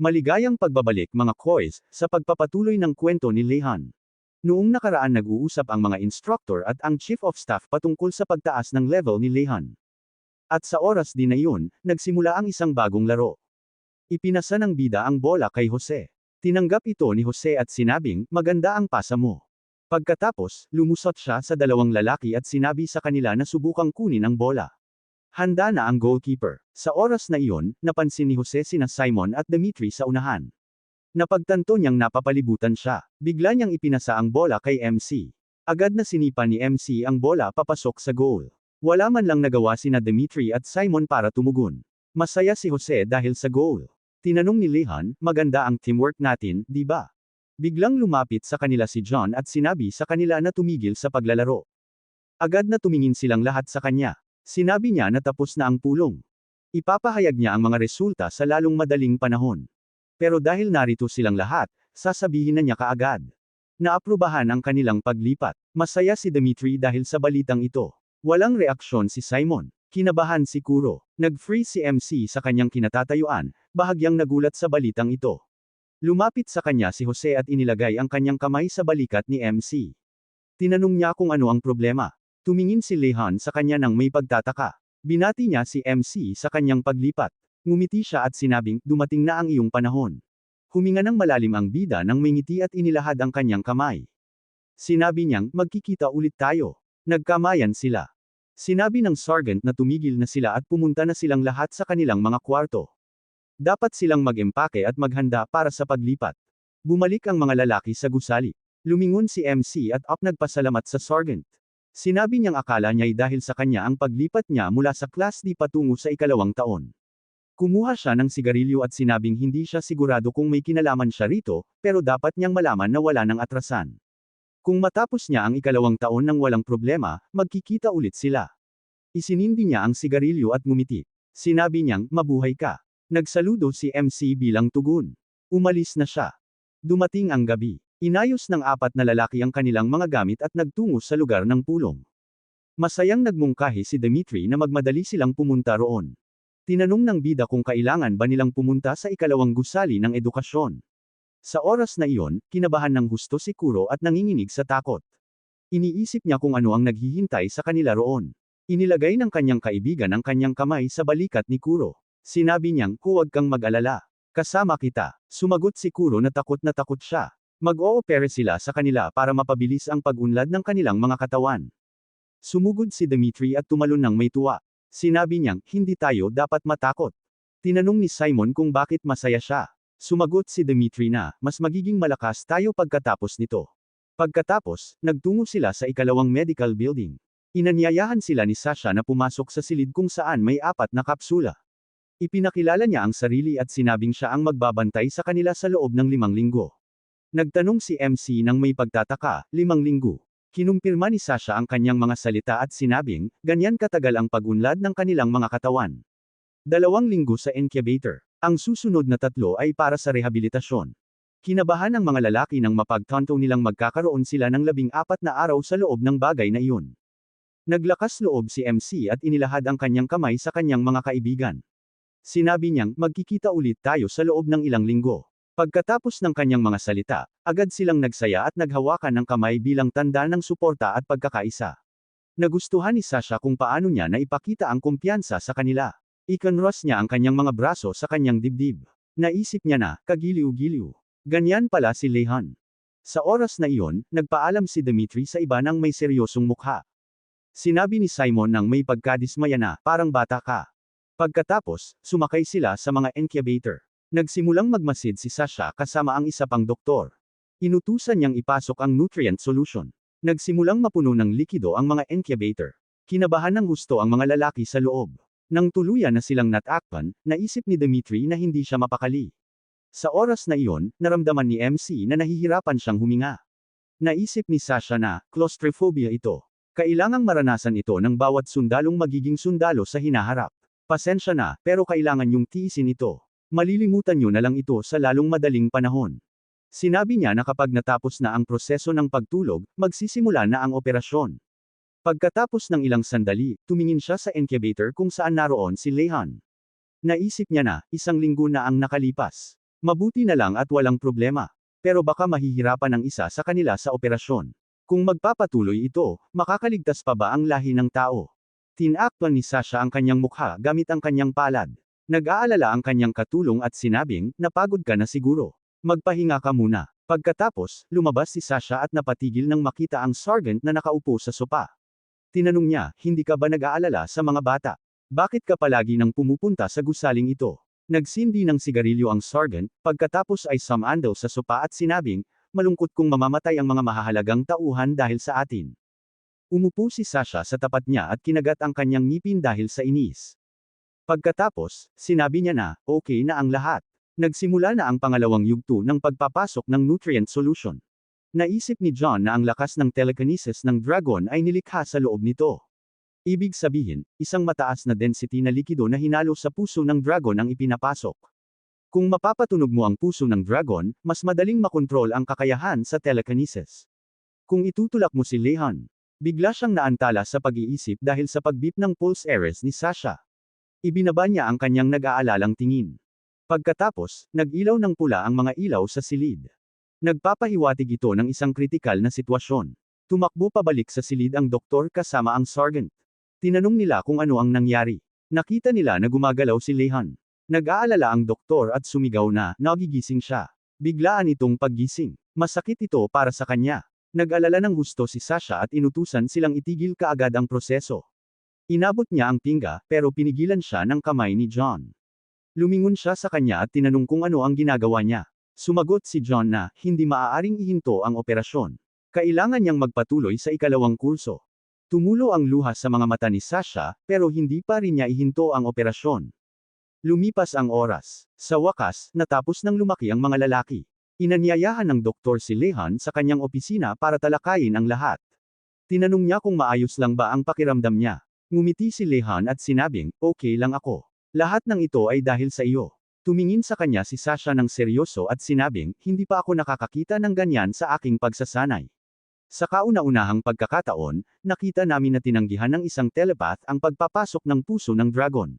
Maligayang pagbabalik mga koys, sa pagpapatuloy ng kwento ni Lehan. Noong nakaraan nag-uusap ang mga instructor at ang chief of staff patungkol sa pagtaas ng level ni Lehan. At sa oras din na yun, nagsimula ang isang bagong laro. Ipinasa ng bida ang bola kay Jose. Tinanggap ito ni Jose at sinabing, maganda ang pasa mo. Pagkatapos, lumusot siya sa dalawang lalaki at sinabi sa kanila na subukang kunin ang bola. Handa na ang goalkeeper. Sa oras na iyon, napansin ni Jose sina Simon at Dimitri sa unahan. Napagtanto niyang napapalibutan siya. Bigla niyang ipinasa ang bola kay MC. Agad na sinipa ni MC ang bola papasok sa goal. Wala man lang nagawa sina Dimitri at Simon para tumugon. Masaya si Jose dahil sa goal. Tinanong ni Lehan, maganda ang teamwork natin, di ba? Biglang lumapit sa kanila si John at sinabi sa kanila na tumigil sa paglalaro. Agad na tumingin silang lahat sa kanya. Sinabi niya na tapos na ang pulong. Ipapahayag niya ang mga resulta sa lalong madaling panahon. Pero dahil narito silang lahat, sasabihin na niya kaagad. Naaprubahan ang kanilang paglipat. Masaya si Dimitri dahil sa balitang ito. Walang reaksyon si Simon. Kinabahan si Kuro. Nag-free si MC sa kanyang kinatatayuan, bahagyang nagulat sa balitang ito. Lumapit sa kanya si Jose at inilagay ang kanyang kamay sa balikat ni MC. Tinanong niya kung ano ang problema. Tumingin si Lehan sa kanya nang may pagtataka. Binati niya si MC sa kanyang paglipat. Ngumiti siya at sinabing, dumating na ang iyong panahon. Huminga ng malalim ang bida nang may ngiti at inilahad ang kanyang kamay. Sinabi niyang, magkikita ulit tayo. Nagkamayan sila. Sinabi ng sergeant na tumigil na sila at pumunta na silang lahat sa kanilang mga kwarto. Dapat silang mag-empake at maghanda para sa paglipat. Bumalik ang mga lalaki sa gusali. Lumingon si MC at up nagpasalamat sa sergeant. Sinabi niyang akala niya'y dahil sa kanya ang paglipat niya mula sa Class D patungo sa ikalawang taon. Kumuha siya ng sigarilyo at sinabing hindi siya sigurado kung may kinalaman siya rito, pero dapat niyang malaman na wala ng atrasan. Kung matapos niya ang ikalawang taon ng walang problema, magkikita ulit sila. Isinindi niya ang sigarilyo at ngumiti. Sinabi niyang, mabuhay ka. Nagsaludo si MC bilang tugon. Umalis na siya. Dumating ang gabi. Inayos ng apat na lalaki ang kanilang mga gamit at nagtungo sa lugar ng pulong. Masayang nagmungkahi si Dimitri na magmadali silang pumunta roon. Tinanong ng bida kung kailangan ba nilang pumunta sa ikalawang gusali ng edukasyon. Sa oras na iyon, kinabahan ng husto si Kuro at nanginginig sa takot. Iniisip niya kung ano ang naghihintay sa kanila roon. Inilagay ng kanyang kaibigan ang kanyang kamay sa balikat ni Kuro. Sinabi niyang, huwag kang mag-alala. Kasama kita. Sumagot si Kuro na takot na takot siya. Mag-oopere sila sa kanila para mapabilis ang pag-unlad ng kanilang mga katawan. Sumugod si Dimitri at tumalon ng may tuwa. Sinabi niyang, hindi tayo dapat matakot. Tinanong ni Simon kung bakit masaya siya. Sumagot si Dimitri na, mas magiging malakas tayo pagkatapos nito. Pagkatapos, nagtungo sila sa ikalawang medical building. Inanyayahan sila ni Sasha na pumasok sa silid kung saan may apat na kapsula. Ipinakilala niya ang sarili at sinabing siya ang magbabantay sa kanila sa loob ng limang linggo. Nagtanong si MC nang may pagtataka, limang linggo. Kinumpirma ni Sasha ang kanyang mga salita at sinabing, ganyan katagal ang pagunlad ng kanilang mga katawan. Dalawang linggo sa incubator. Ang susunod na tatlo ay para sa rehabilitasyon. Kinabahan ng mga lalaki nang mapagtanto nilang magkakaroon sila ng labing apat na araw sa loob ng bagay na iyon. Naglakas loob si MC at inilahad ang kanyang kamay sa kanyang mga kaibigan. Sinabi niyang, magkikita ulit tayo sa loob ng ilang linggo. Pagkatapos ng kanyang mga salita, agad silang nagsaya at naghawakan ng kamay bilang tanda ng suporta at pagkakaisa. Nagustuhan ni Sasha kung paano niya na ipakita ang kumpiyansa sa kanila. Ikanros niya ang kanyang mga braso sa kanyang dibdib. Naisip niya na, kagiliw-giliw. Ganyan pala si Lehan. Sa oras na iyon, nagpaalam si Dimitri sa iba ng may seryosong mukha. Sinabi ni Simon nang may pagkadismaya na, parang bata ka. Pagkatapos, sumakay sila sa mga incubator. Nagsimulang magmasid si Sasha kasama ang isa pang doktor. Inutusan niyang ipasok ang nutrient solution. Nagsimulang mapuno ng likido ang mga incubator. Kinabahan ng gusto ang mga lalaki sa loob. Nang tuluyan na silang natakpan, naisip ni Dimitri na hindi siya mapakali. Sa oras na iyon, naramdaman ni MC na nahihirapan siyang huminga. Naisip ni Sasha na, claustrophobia ito. Kailangang maranasan ito ng bawat sundalong magiging sundalo sa hinaharap. Pasensya na, pero kailangan yung tiisin ito. Malilimutan nyo na lang ito sa lalong madaling panahon. Sinabi niya na kapag natapos na ang proseso ng pagtulog, magsisimula na ang operasyon. Pagkatapos ng ilang sandali, tumingin siya sa incubator kung saan naroon si Lehan. Naisip niya na, isang linggo na ang nakalipas. Mabuti na lang at walang problema. Pero baka mahihirapan ang isa sa kanila sa operasyon. Kung magpapatuloy ito, makakaligtas pa ba ang lahi ng tao? Tinakpan ni Sasha ang kanyang mukha gamit ang kanyang palad. Nag-aalala ang kanyang katulong at sinabing, napagod ka na siguro. Magpahinga ka muna. Pagkatapos, lumabas si Sasha at napatigil nang makita ang sergeant na nakaupo sa sopa. Tinanong niya, hindi ka ba nag-aalala sa mga bata? Bakit ka palagi nang pumupunta sa gusaling ito? Nagsindi ng sigarilyo ang sergeant, pagkatapos ay sumandal sa sopa at sinabing, malungkot kung mamamatay ang mga mahahalagang tauhan dahil sa atin. Umupo si Sasha sa tapat niya at kinagat ang kanyang ngipin dahil sa inis. Pagkatapos, sinabi niya na, okay na ang lahat. Nagsimula na ang pangalawang yugto ng pagpapasok ng nutrient solution. Naisip ni John na ang lakas ng telekinesis ng dragon ay nilikha sa loob nito. Ibig sabihin, isang mataas na density na likido na hinalo sa puso ng dragon ang ipinapasok. Kung mapapatunog mo ang puso ng dragon, mas madaling makontrol ang kakayahan sa telekinesis. Kung itutulak mo si Lehan, bigla siyang naantala sa pag-iisip dahil sa pagbip ng pulse areas ni Sasha. Ibinaba niya ang kanyang nag-aalalang tingin. Pagkatapos, nag-ilaw ng pula ang mga ilaw sa silid. Nagpapahiwatig ito ng isang kritikal na sitwasyon. Tumakbo pabalik sa silid ang doktor kasama ang sergeant. Tinanong nila kung ano ang nangyari. Nakita nila na gumagalaw si Lehan. Nag-aalala ang doktor at sumigaw na, nagigising siya. Biglaan itong paggising. Masakit ito para sa kanya. Nag-alala ng gusto si Sasha at inutusan silang itigil kaagad ang proseso. Inabot niya ang pinga, pero pinigilan siya ng kamay ni John. Lumingon siya sa kanya at tinanong kung ano ang ginagawa niya. Sumagot si John na, hindi maaaring ihinto ang operasyon. Kailangan niyang magpatuloy sa ikalawang kurso. Tumulo ang luha sa mga mata ni Sasha, pero hindi pa rin niya ihinto ang operasyon. Lumipas ang oras. Sa wakas, natapos nang lumaki ang mga lalaki. Inanyayahan ng doktor si Lehan sa kanyang opisina para talakayin ang lahat. Tinanong niya kung maayos lang ba ang pakiramdam niya. Ngumiti si Lehan at sinabing, okay lang ako. Lahat ng ito ay dahil sa iyo. Tumingin sa kanya si Sasha ng seryoso at sinabing, hindi pa ako nakakakita ng ganyan sa aking pagsasanay. Sa kauna-unahang pagkakataon, nakita namin na tinanggihan ng isang telepath ang pagpapasok ng puso ng dragon.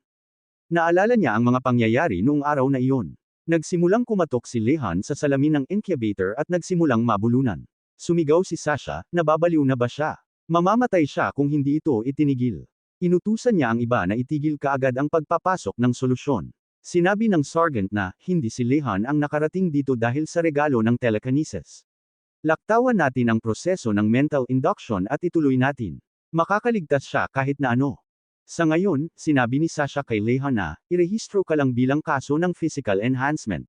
Naalala niya ang mga pangyayari noong araw na iyon. Nagsimulang kumatok si Lehan sa salamin ng incubator at nagsimulang mabulunan. Sumigaw si Sasha, nababaliw na ba siya? Mamamatay siya kung hindi ito itinigil. Inutusan niya ang iba na itigil kaagad ang pagpapasok ng solusyon. Sinabi ng sergeant na, hindi si Lehan ang nakarating dito dahil sa regalo ng telekinesis. Laktawan natin ang proseso ng mental induction at ituloy natin. Makakaligtas siya kahit na ano. Sa ngayon, sinabi ni Sasha kay Lehan na, irehistro ka lang bilang kaso ng physical enhancement.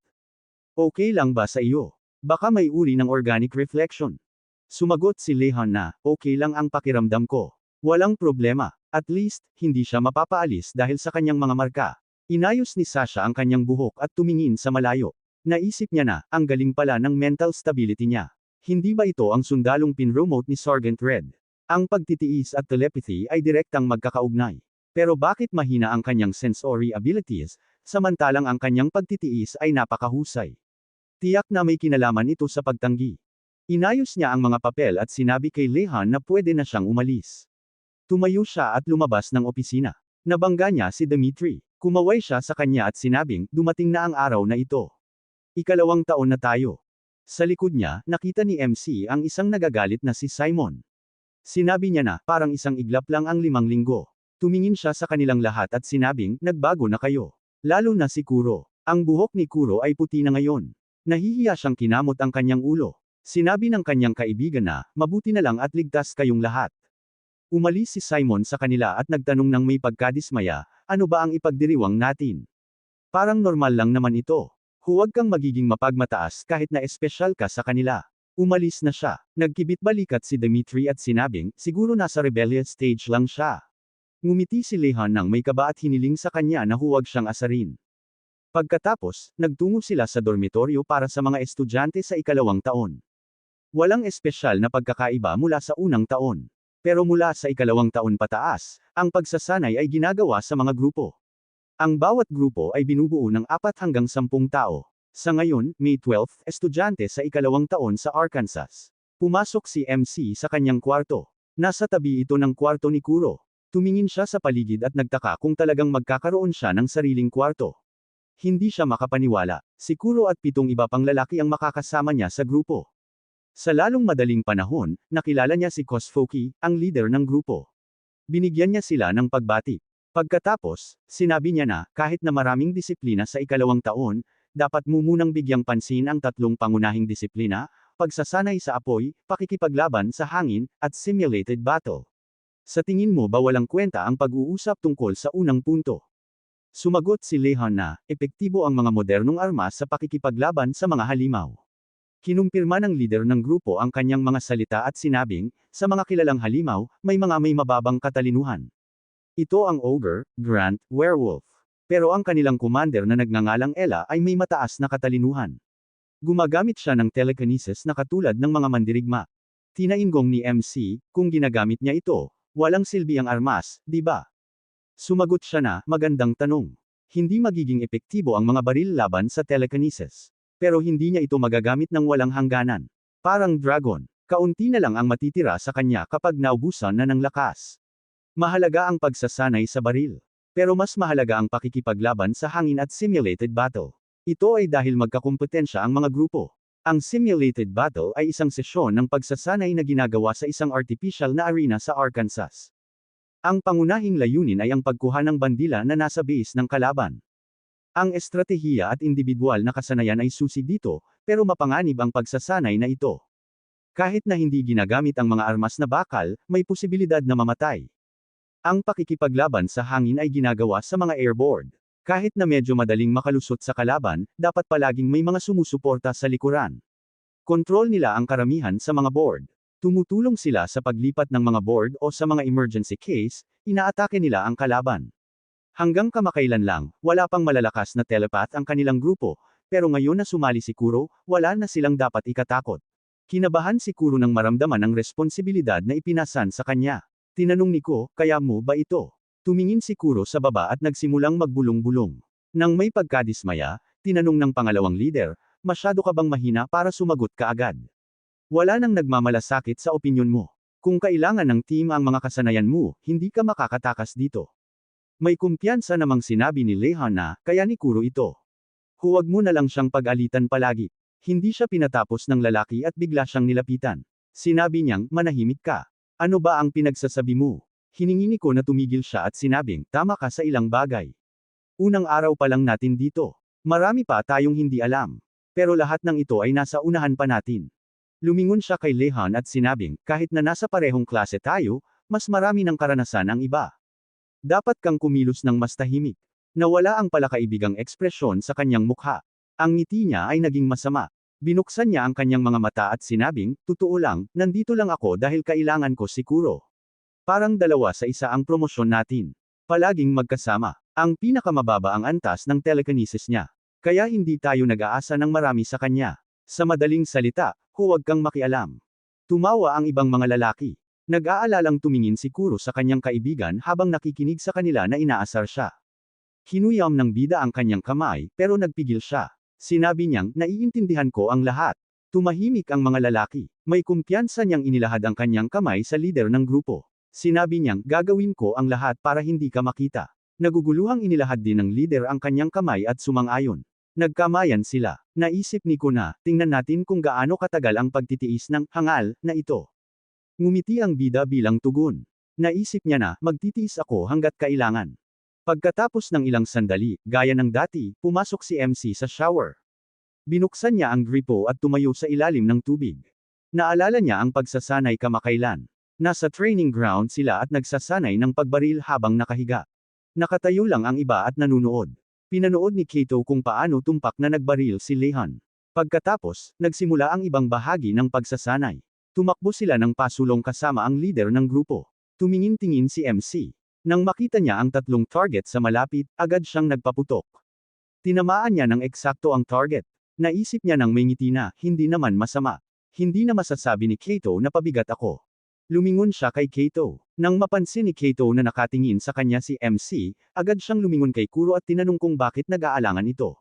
Okay lang ba sa iyo? Baka may uri ng organic reflection. Sumagot si Lehan na, okay lang ang pakiramdam ko. Walang problema. At least, hindi siya mapapaalis dahil sa kanyang mga marka. Inayos ni Sasha ang kanyang buhok at tumingin sa malayo. Naisip niya na, ang galing pala ng mental stability niya. Hindi ba ito ang sundalong pinromote ni Sergeant Red? Ang pagtitiis at telepathy ay direktang magkakaugnay. Pero bakit mahina ang kanyang sensory abilities, samantalang ang kanyang pagtitiis ay napakahusay? Tiyak na may kinalaman ito sa pagtanggi. Inayos niya ang mga papel at sinabi kay Lehan na pwede na siyang umalis. Tumayo siya at lumabas ng opisina. Nabangga niya si Dimitri. Kumaway siya sa kanya at sinabing, dumating na ang araw na ito. Ikalawang taon na tayo. Sa likod niya, nakita ni MC ang isang nagagalit na si Simon. Sinabi niya na, parang isang iglap lang ang limang linggo. Tumingin siya sa kanilang lahat at sinabing, nagbago na kayo. Lalo na si Kuro. Ang buhok ni Kuro ay puti na ngayon. Nahihiya siyang kinamot ang kanyang ulo. Sinabi ng kanyang kaibigan na, mabuti na lang at ligtas kayong lahat. Umalis si Simon sa kanila at nagtanong ng may pagkadismaya, ano ba ang ipagdiriwang natin? Parang normal lang naman ito. Huwag kang magiging mapagmataas kahit na espesyal ka sa kanila. Umalis na siya. Nagkibit balikat si Dimitri at sinabing, siguro nasa rebellious stage lang siya. Ngumiti si Lehan nang may kaba at hiniling sa kanya na huwag siyang asarin. Pagkatapos, nagtungo sila sa dormitoryo para sa mga estudyante sa ikalawang taon. Walang espesyal na pagkakaiba mula sa unang taon. Pero mula sa ikalawang taon pataas, ang pagsasanay ay ginagawa sa mga grupo. Ang bawat grupo ay binubuo ng apat hanggang sampung tao. Sa ngayon, May 12, estudyante sa ikalawang taon sa Arkansas. Pumasok si MC sa kanyang kwarto. Nasa tabi ito ng kwarto ni Kuro. Tumingin siya sa paligid at nagtaka kung talagang magkakaroon siya ng sariling kwarto. Hindi siya makapaniwala. Si Kuro at pitong iba pang lalaki ang makakasama niya sa grupo. Sa lalong madaling panahon, nakilala niya si Kosfoki, ang leader ng grupo. Binigyan niya sila ng pagbati. Pagkatapos, sinabi niya na, kahit na maraming disiplina sa ikalawang taon, dapat mo munang bigyang pansin ang tatlong pangunahing disiplina, pagsasanay sa apoy, pakikipaglaban sa hangin, at simulated battle. Sa tingin mo ba walang kwenta ang pag-uusap tungkol sa unang punto? Sumagot si Lehan na, epektibo ang mga modernong armas sa pakikipaglaban sa mga halimaw. Kinumpirma ng leader ng grupo ang kanyang mga salita at sinabing, sa mga kilalang halimaw, may mga may mababang katalinuhan. Ito ang Ogre, Grant, Werewolf. Pero ang kanilang commander na nagngangalang Ella ay may mataas na katalinuhan. Gumagamit siya ng telekinesis na katulad ng mga mandirigma. Tinainggong ni MC, kung ginagamit niya ito, walang silbi ang armas, di ba? Sumagot siya na, magandang tanong. Hindi magiging epektibo ang mga baril laban sa telekinesis. Pero hindi niya ito magagamit ng walang hangganan. Parang dragon, kaunti na lang ang matitira sa kanya kapag naubusan na ng lakas. Mahalaga ang pagsasanay sa baril. Pero mas mahalaga ang pakikipaglaban sa hangin at simulated battle. Ito ay dahil magkakumpetensya ang mga grupo. Ang simulated battle ay isang sesyon ng pagsasanay na ginagawa sa isang artificial na arena sa Arkansas. Ang pangunahing layunin ay ang pagkuha ng bandila na nasa base ng kalaban. Ang estratehiya at individual na kasanayan ay susi dito, pero mapanganib ang pagsasanay na ito. Kahit na hindi ginagamit ang mga armas na bakal, may posibilidad na mamatay. Ang pakikipaglaban sa hangin ay ginagawa sa mga airboard. Kahit na medyo madaling makalusot sa kalaban, dapat palaging may mga sumusuporta sa likuran. Kontrol nila ang karamihan sa mga board. Tumutulong sila sa paglipat ng mga board o sa mga emergency case, inaatake nila ang kalaban. Hanggang kamakailan lang, wala pang malalakas na telepath ang kanilang grupo, pero ngayon na sumali si Kuro, wala na silang dapat ikatakot. Kinabahan si Kuro nang maramdaman ang responsibilidad na ipinasan sa kanya. Tinanong ni Ko, kaya mo ba ito? Tumingin si Kuro sa baba at nagsimulang magbulong-bulong. Nang may pagkadismaya, tinanong ng pangalawang leader, masyado ka bang mahina para sumagot ka agad? Wala nang nagmamalasakit sa opinyon mo. Kung kailangan ng team ang mga kasanayan mo, hindi ka makakatakas dito. May kumpiyansa namang sinabi ni Lehan na, kaya ni Kuro ito. Huwag mo na lang siyang pag-alitan palagi. Hindi siya pinatapos ng lalaki at bigla siyang nilapitan. Sinabi niyang, manahimik ka. Ano ba ang pinagsasabi mo? Hiningi ni ko na tumigil siya at sinabing, tama ka sa ilang bagay. Unang araw pa lang natin dito. Marami pa tayong hindi alam. Pero lahat ng ito ay nasa unahan pa natin. Lumingon siya kay Lehan at sinabing, kahit na nasa parehong klase tayo, mas marami ng karanasan ang iba. Dapat kang kumilos ng mas tahimik. Nawala ang palakaibigang ekspresyon sa kanyang mukha. Ang ngiti niya ay naging masama. Binuksan niya ang kanyang mga mata at sinabing, totoo lang, nandito lang ako dahil kailangan ko si Kuro. Parang dalawa sa isa ang promosyon natin. Palaging magkasama. Ang pinakamababa ang antas ng telekinesis niya. Kaya hindi tayo nag-aasa ng marami sa kanya. Sa madaling salita, huwag kang makialam. Tumawa ang ibang mga lalaki. Nag-aalalang tumingin si Kuro sa kanyang kaibigan habang nakikinig sa kanila na inaasar siya. Hinuyam ng bida ang kanyang kamay, pero nagpigil siya. Sinabi niyang, naiintindihan ko ang lahat. Tumahimik ang mga lalaki. May kumpiyansa niyang inilahad ang kanyang kamay sa leader ng grupo. Sinabi niyang, gagawin ko ang lahat para hindi ka makita. Naguguluhang inilahad din ng leader ang kanyang kamay at sumang-ayon. Nagkamayan sila. Naisip ni Kuna, tingnan natin kung gaano katagal ang pagtitiis ng hangal na ito. Ngumiti ang bida bilang tugon. Naisip niya na, magtitiis ako hanggat kailangan. Pagkatapos ng ilang sandali, gaya ng dati, pumasok si MC sa shower. Binuksan niya ang gripo at tumayo sa ilalim ng tubig. Naalala niya ang pagsasanay kamakailan. Nasa training ground sila at nagsasanay ng pagbaril habang nakahiga. Nakatayo lang ang iba at nanunood. Pinanood ni Kato kung paano tumpak na nagbaril si Lehan. Pagkatapos, nagsimula ang ibang bahagi ng pagsasanay. Tumakbo sila ng pasulong kasama ang leader ng grupo. Tumingin-tingin si MC. Nang makita niya ang tatlong target sa malapit, agad siyang nagpaputok. Tinamaan niya ng eksakto ang target. Naisip niya nang may ngiti na, hindi naman masama. Hindi na masasabi ni Kato na pabigat ako. Lumingon siya kay Kato. Nang mapansin ni Kato na nakatingin sa kanya si MC, agad siyang lumingon kay Kuro at tinanong kung bakit nag-aalangan ito.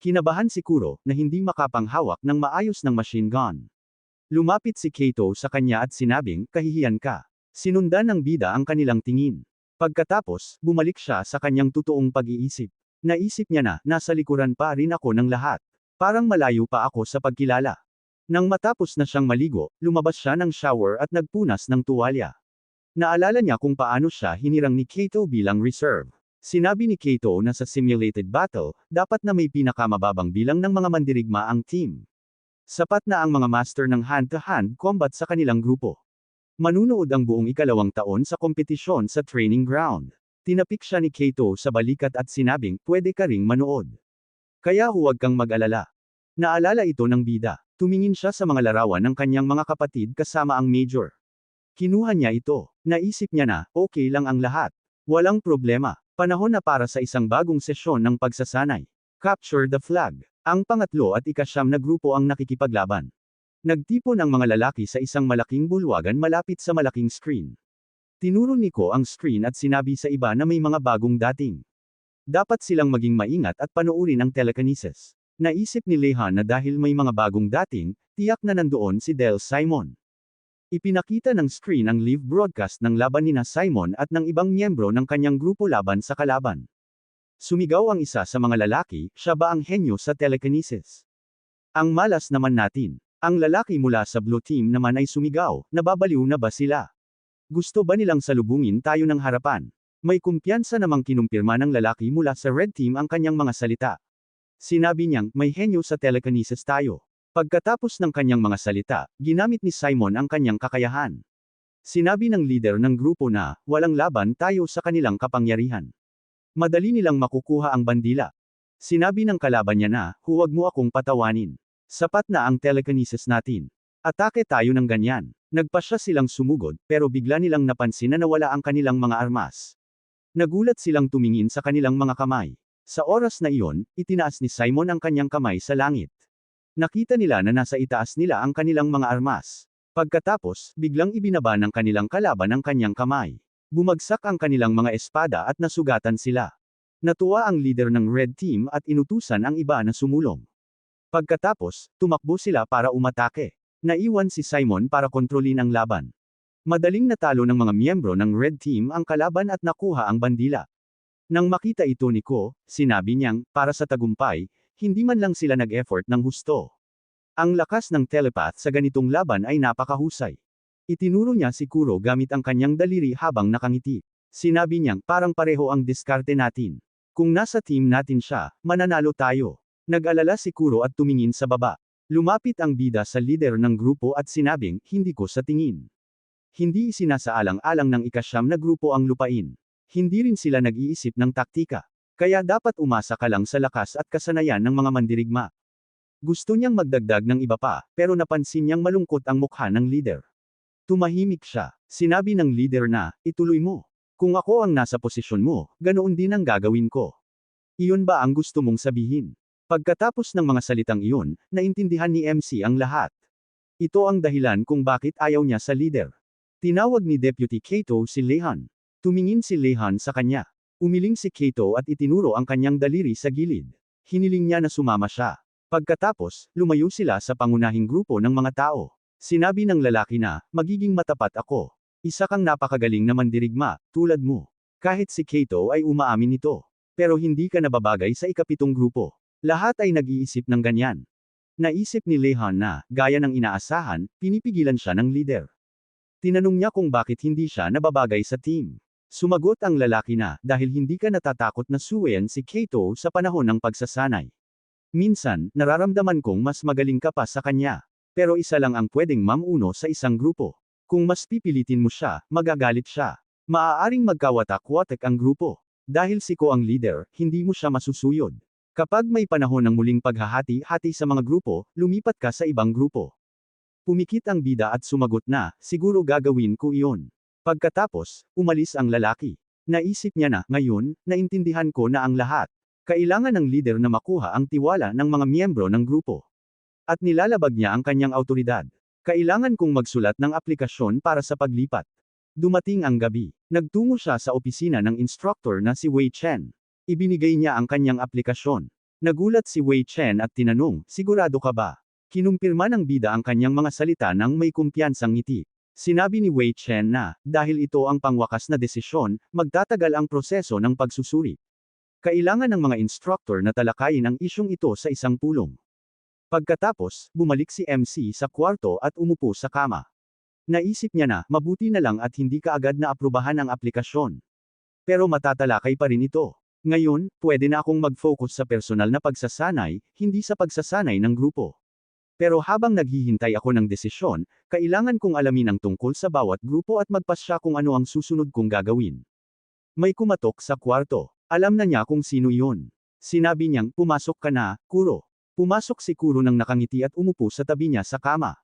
Kinabahan si Kuro, na hindi makapanghawak ng maayos ng machine gun. Lumapit si Kato sa kanya at sinabing, kahihiyan ka. Sinundan ng bida ang kanilang tingin. Pagkatapos, bumalik siya sa kanyang totoong pag-iisip. Naisip niya na, nasa likuran pa rin ako ng lahat. Parang malayo pa ako sa pagkilala. Nang matapos na siyang maligo, lumabas siya ng shower at nagpunas ng tuwalya. Naalala niya kung paano siya hinirang ni Kato bilang reserve. Sinabi ni Kato na sa simulated battle, dapat na may pinakamababang bilang ng mga mandirigma ang team. Sapat na ang mga master ng hand-to-hand combat sa kanilang grupo. Manunood ang buong ikalawang taon sa kompetisyon sa training ground. Tinapik siya ni Kato sa balikat at sinabing, pwede ka ring manood. Kaya huwag kang mag-alala. Naalala ito ng bida. Tumingin siya sa mga larawan ng kanyang mga kapatid kasama ang major. Kinuha niya ito. Naisip niya na, okay lang ang lahat. Walang problema. Panahon na para sa isang bagong sesyon ng pagsasanay. Capture the flag. Ang pangatlo at ikasyam na grupo ang nakikipaglaban. Nagtipon ang mga lalaki sa isang malaking bulwagan malapit sa malaking screen. Tinuro ni Ko ang screen at sinabi sa iba na may mga bagong dating. Dapat silang maging maingat at panoorin ang telekinesis. Naisip ni Lehan na dahil may mga bagong dating, tiyak na nandoon si Del Simon. Ipinakita ng screen ang live broadcast ng laban nina Simon at ng ibang miyembro ng kanyang grupo laban sa kalaban. Sumigaw ang isa sa mga lalaki, siya ba ang henyo sa telekinesis? Ang malas naman natin. Ang lalaki mula sa blue team naman ay sumigaw, nababaliw na ba sila? Gusto ba nilang salubungin tayo ng harapan? May kumpiyansa namang kinumpirma ng lalaki mula sa red team ang kanyang mga salita. Sinabi niyang, may henyo sa telekinesis tayo. Pagkatapos ng kanyang mga salita, ginamit ni Simon ang kanyang kakayahan. Sinabi ng leader ng grupo na, walang laban tayo sa kanilang kapangyarihan. Madali nilang makukuha ang bandila. Sinabi ng kalaban niya na, huwag mo akong patawanin. Sapat na ang telekinesis natin. Atake tayo ng ganyan. Nagpa siya silang sumugod, pero bigla nilang napansin na nawala ang kanilang mga armas. Nagulat silang tumingin sa kanilang mga kamay. Sa oras na iyon, itinaas ni Simon ang kanyang kamay sa langit. Nakita nila na nasa itaas nila ang kanilang mga armas. Pagkatapos, biglang ibinaba ng kanilang kalaban ang kanyang kamay. Bumagsak ang kanilang mga espada at nasugatan sila. Natuwa ang leader ng red team at inutusan ang iba na sumulong. Pagkatapos, tumakbo sila para umatake. Naiwan si Simon para kontrolin ang laban. Madaling natalo ng mga miyembro ng red team ang kalaban at nakuha ang bandila. Nang makita ito ni Ko, sinabi niyang, para sa tagumpay, hindi man lang sila nag-effort ng husto. Ang lakas ng telepath sa ganitong laban ay napakahusay. Itinuro niya si Kuro gamit ang kanyang daliri habang nakangiti. Sinabi niyang, parang pareho ang diskarte natin. Kung nasa team natin siya, mananalo tayo. Nag-alala si Kuro at tumingin sa baba. Lumapit ang bida sa leader ng grupo at sinabing, hindi ko sa tingin. Hindi isinasaalang-alang ng ikasyam na grupo ang lupain. Hindi rin sila nag-iisip ng taktika. Kaya dapat umasa ka lang sa lakas at kasanayan ng mga mandirigma. Gusto niyang magdagdag ng iba pa, pero napansin niyang malungkot ang mukha ng leader. Tumahimik siya. Sinabi ng leader na, ituloy mo. Kung ako ang nasa posisyon mo, ganoon din ang gagawin ko. Iyon ba ang gusto mong sabihin? Pagkatapos ng mga salitang iyon, naintindihan ni MC ang lahat. Ito ang dahilan kung bakit ayaw niya sa leader. Tinawag ni Deputy Kato si Lehan. Tumingin si Lehan sa kanya. Umiling si Kato at itinuro ang kanyang daliri sa gilid. Hiniling niya na sumama siya. Pagkatapos, lumayo sila sa pangunahing grupo ng mga tao. Sinabi ng lalaki na, magiging matapat ako. Isa kang napakagaling na mandirigma, tulad mo. Kahit si Kato ay umaamin nito. Pero hindi ka nababagay sa ikapitong grupo. Lahat ay nag-iisip ng ganyan. Naisip ni Lehan na, gaya ng inaasahan, pinipigilan siya ng leader. Tinanong niya kung bakit hindi siya nababagay sa team. Sumagot ang lalaki na, dahil hindi ka natatakot na suwayan si Kato sa panahon ng pagsasanay. Minsan, nararamdaman kong mas magaling ka pa sa kanya. Pero isa lang ang pwedeng mamuno sa isang grupo. Kung mas pipilitin mo siya, magagalit siya. Maaaring magkawatak-watak ang grupo. Dahil si Ko ang leader, hindi mo siya masusuyod. Kapag may panahon ng muling paghahati-hati sa mga grupo, lumipat ka sa ibang grupo. Pumikit ang bida at sumagot na, siguro gagawin ko iyon. Pagkatapos, umalis ang lalaki. Naisip niya na, ngayon, naintindihan ko na ang lahat. Kailangan ng leader na makuha ang tiwala ng mga miyembro ng grupo. At nilalabag niya ang kanyang autoridad. Kailangan kong magsulat ng aplikasyon para sa paglipat. Dumating ang gabi. Nagtungo siya sa opisina ng instructor na si Wei Chen. Ibinigay niya ang kanyang aplikasyon. Nagulat si Wei Chen at tinanong, sigurado ka ba? Kinumpirma ng bida ang kanyang mga salita nang may kumpiyansang ngiti. Sinabi ni Wei Chen na, dahil ito ang pangwakas na desisyon, magtatagal ang proseso ng pagsusuri. Kailangan ng mga instructor na talakayin ang isyong ito sa isang pulong. Pagkatapos, bumalik si MC sa kwarto at umupo sa kama. Naisip niya na, mabuti na lang at hindi kaagad na aprubahan ang aplikasyon. Pero matatalakay pa rin ito. Ngayon, pwede na akong mag-focus sa personal na pagsasanay, hindi sa pagsasanay ng grupo. Pero habang naghihintay ako ng desisyon, kailangan kong alamin ang tungkol sa bawat grupo at magpasya kung ano ang susunod kong gagawin. May kumatok sa kwarto. Alam na niya kung sino iyon. Sinabi niyang, pumasok ka na, Kuro. Pumasok si Kuro nang nakangiti at umupo sa tabi niya sa kama.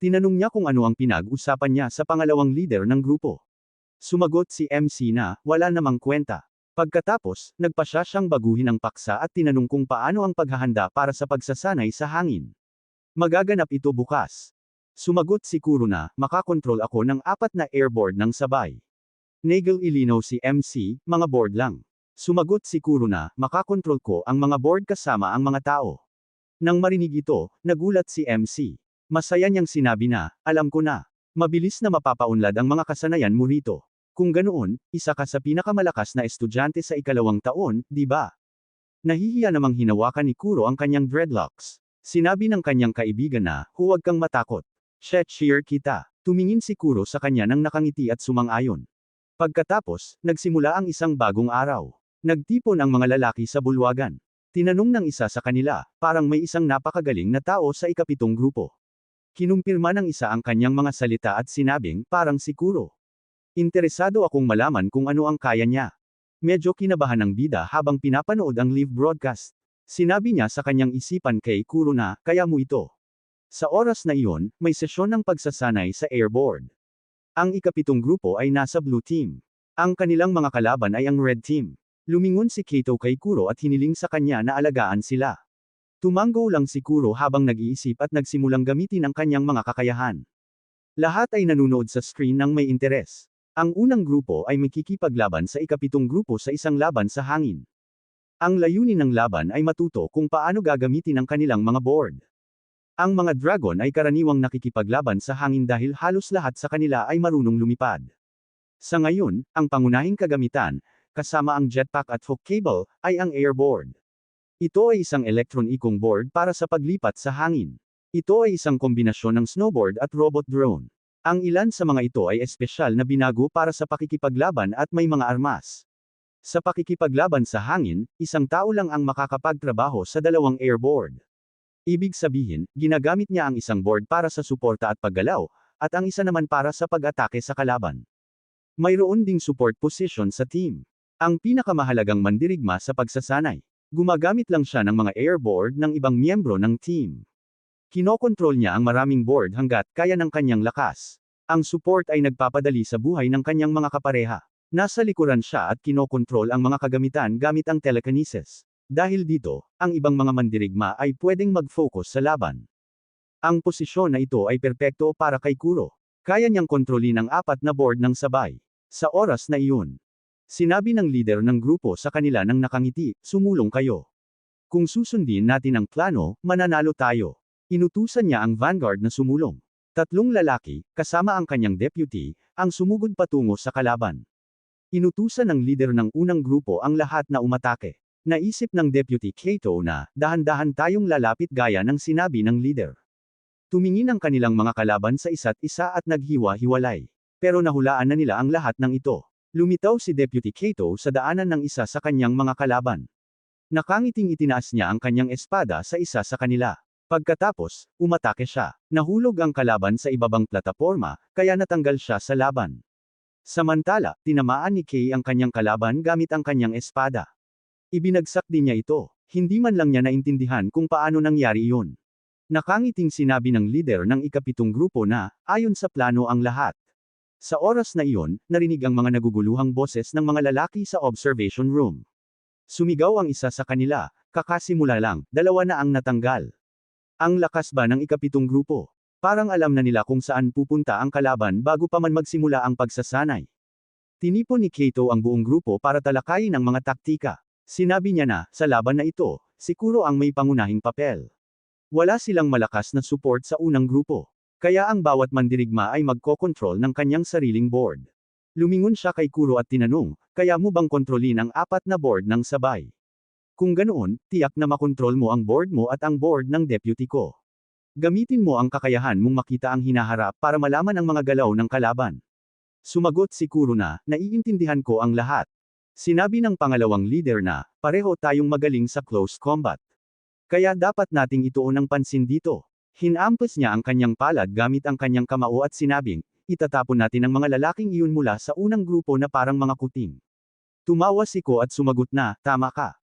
Tinanong niya kung ano ang pinag-usapan niya sa pangalawang leader ng grupo. Sumagot si MC na, wala namang kwenta. Pagkatapos, nagpasya siyang baguhin ang paksa at tinanong kung paano ang paghahanda para sa pagsasanay sa hangin. Magaganap ito bukas. Sumagot si Kuro na, makakontrol ako ng apat na airboard ng sabay. Nagel ilinaw si MC, mga board lang. Sumagot si Kuro na, makakontrol ko ang mga board kasama ang mga tao. Nang marinig ito, nagulat si MC. Masaya niyang sinabi na, alam ko na. Mabilis na mapapaunlad ang mga kasanayan mo rito. Kung ganoon, isa ka sa pinakamalakas na estudyante sa ikalawang taon, di ba? Nahihiya namang hinawakan ni Kuro ang kanyang dreadlocks. Sinabi ng kanyang kaibigan na, huwag kang matakot. Cheer kita. Tumingin si Kuro sa kanya nang nakangiti at sumang-ayon. Pagkatapos, nagsimula ang isang bagong araw. Nagtipon ang mga lalaki sa bulwagan. Tinanong ng isa sa kanila, parang may isang napakagaling na tao sa ikapitong grupo. Kinumpirma ng isa ang kanyang mga salita at sinabing, parang si Kuro. Interesado akong malaman kung ano ang kaya niya. Medyo kinabahan ng bida habang pinapanood ang live broadcast. Sinabi niya sa kanyang isipan kay Kuro na, kaya mo ito. Sa oras na iyon, may sesyon ng pagsasanay sa airboard. Ang ikapitong grupo ay nasa blue team. Ang kanilang mga kalaban ay ang red team. Lumingon si Kato kay Kuro at hiniling sa kanya na alagaan sila. Tumanggo lang si Kuro habang nag-iisip at nagsimulang gamitin ang kanyang mga kakayahan. Lahat ay nanunood sa screen ng may interes. Ang unang grupo ay makikipaglaban sa ikapitong grupo sa isang laban sa hangin. Ang layunin ng laban ay matuto kung paano gagamitin ang kanilang mga board. Ang mga dragon ay karaniwang nakikipaglaban sa hangin dahil halos lahat sa kanila ay marunong lumipad. Sa ngayon, ang pangunahing kagamitan, kasama ang jetpack at hook cable, ay ang airboard. Ito ay isang electron-ikong board para sa paglipat sa hangin. Ito ay isang kombinasyon ng snowboard at robot drone. Ang ilan sa mga ito ay espesyal na binago para sa pakikipaglaban at may mga armas. Sa pakikipaglaban sa hangin, isang tao lang ang makakapagtrabaho sa dalawang airboard. Ibig sabihin, ginagamit niya ang isang board para sa suporta at paggalaw, at ang isa naman para sa pag-atake sa kalaban. Mayroon ding support position sa team. Ang pinakamahalagang mandirigma sa pagsasanay. Gumagamit lang siya ng mga airboard ng ibang miyembro ng team. Kinokontrol niya ang maraming board hanggat kaya ng kanyang lakas. Ang support ay nagpapadali sa buhay ng kanyang mga kapareha. Nasa likuran siya at kinokontrol ang mga kagamitan gamit ang telekinesis. Dahil dito, ang ibang mga mandirigma ay pwedeng mag-focus sa laban. Ang posisyon na ito ay perpekto para kay Kuro. Kaya niyang kontrolin ang apat na board ng sabay. Sa oras na iyon, sinabi ng leader ng grupo sa kanila nang nakangiti, sumulong kayo. Kung susundin natin ang plano, mananalo tayo. Inutusan niya ang vanguard na sumulong. Tatlong lalaki, kasama ang kanyang deputy, ang sumugod patungo sa kalaban. Inutusan ng leader ng unang grupo ang lahat na umatake. Naisip ng Deputy Kato na, dahan-dahan tayong lalapit gaya ng sinabi ng leader. Tumingin ang kanilang mga kalaban sa isa't isa at naghiwa-hiwalay. Pero nahulaan na nila ang lahat ng ito. Lumitaw si Deputy Kato sa daanan ng isa sa kanyang mga kalaban. Nakangiting itinaas niya ang kanyang espada sa isa sa kanila. Pagkatapos, umatake siya. Nahulog ang kalaban sa ibabang plataporma, kaya natanggal siya sa laban. Samantala, tinamaan ni Kay ang kanyang kalaban gamit ang kanyang espada. Ibinagsak din niya ito. Hindi man lang niya naintindihan kung paano nangyari iyon. Nakangiting sinabi ng leader ng ikapitong grupo na, ayon sa plano ang lahat. Sa oras na iyon, narinig ang mga naguguluhang boses ng mga lalaki sa observation room. Sumigaw ang isa sa kanila, kakasimula lang, dalawa na ang natanggal. Ang lakas ba ng ikapitong grupo? Parang alam na nila kung saan pupunta ang kalaban bago pa man magsimula ang pagsasanay. Tinipon ni Kato ang buong grupo para talakayin ang mga taktika. Sinabi niya na, sa laban na ito, siguro ang may pangunahing papel. Wala silang malakas na support sa unang grupo. Kaya ang bawat mandirigma ay magkokontrol ng kanyang sariling board. Lumingon siya kay Kuro at tinanong, kaya mo bang kontrolin ang apat na board ng sabay? Kung ganoon, tiyak na makontrol mo ang board mo at ang board ng deputy ko. Gamitin mo ang kakayahan mong makita ang hinaharap para malaman ang mga galaw ng kalaban. Sumagot si Kuro na, naiintindihan ko ang lahat. Sinabi ng pangalawang leader na, pareho tayong magaling sa close combat. Kaya dapat nating ituon ang pansin dito. Hinampas niya ang kanyang palad gamit ang kanyang kamao at sinabing, itatapon natin ang mga lalaking iyon mula sa unang grupo na parang mga kuting. Tumawa si Ko at sumagot na, tama ka.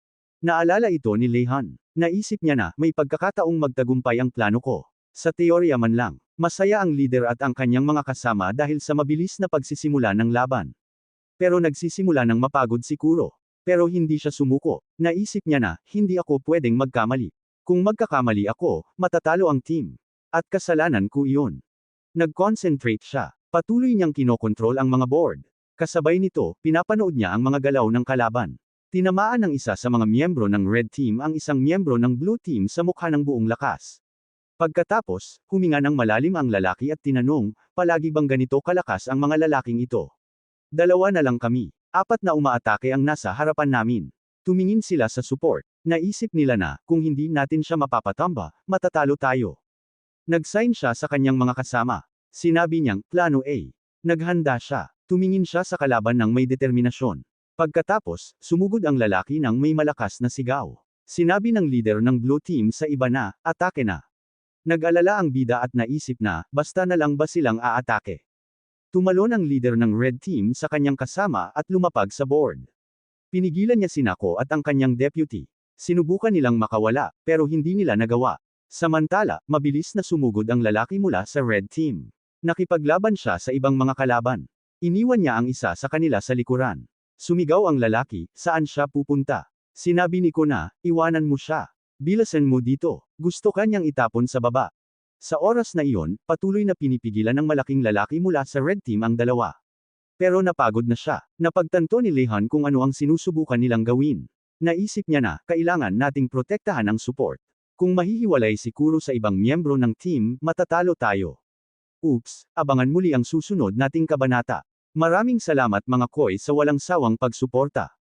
Naalala ito ni Leihan. Naisip niya na, may pagkakataong magtagumpay ang plano ko. Sa teorya man lang, masaya ang leader at ang kanyang mga kasama dahil sa mabilis na pagsisimula ng laban. Pero nagsisimula ng mapagod si Kuro. Pero hindi siya sumuko. Naisip niya na, hindi ako pwedeng magkamali. Kung magkakamali ako, matatalo ang team. At kasalanan ko iyon. Nag-concentrate siya. Patuloy niyang kinokontrol ang mga board. Kasabay nito, pinapanood niya ang mga galaw ng kalaban. Tinamaan ng isa sa mga miyembro ng Red Team ang isang miyembro ng Blue Team sa mukha ng buong lakas. Pagkatapos, huminga ng malalim ang lalaki at tinanong, palagi bang ganito kalakas ang mga lalaking ito? Dalawa na lang kami. Apat na umaatake ang nasa harapan namin. Tumingin sila sa support. Naisip nila na, kung hindi natin siya mapapatamba, matatalo tayo. Nag-sign siya sa kanyang mga kasama. Sinabi niyang, plano A. Naghanda siya. Tumingin siya sa kalaban ng may determinasyon. Pagkatapos, sumugod ang lalaki ng may malakas na sigaw. Sinabi ng leader ng blue team sa iba na, atake na. Nag-alala ang bida at naisip na, basta na lang ba silang aatake. Tumalon ang leader ng red team sa kanyang kasama at lumapag sa board. Pinigilan niya si Nako at ang kanyang deputy. Sinubukan nilang makawala, pero hindi nila nagawa. Samantala, mabilis na sumugod ang lalaki mula sa red team. Nakipaglaban siya sa ibang mga kalaban. Iniwan niya ang isa sa kanila sa likuran. Sumigaw ang lalaki, saan siya pupunta? Sinabi ni ko na, iwanan mo siya. Bilasan mo dito. Gusto kanyang itapon sa baba. Sa oras na iyon, patuloy na pinipigilan ng malaking lalaki mula sa red team ang dalawa. Pero napagod na siya. Napagtanto ni Lehan kung ano ang sinusubukan nilang gawin. Naisip niya na, kailangan nating protektahan ang support. Kung mahihiwalay si Kuro sa ibang miyembro ng team, matatalo tayo. Oops, abangan muli ang susunod nating kabanata. Maraming salamat mga koy sa walang sawang pagsuporta.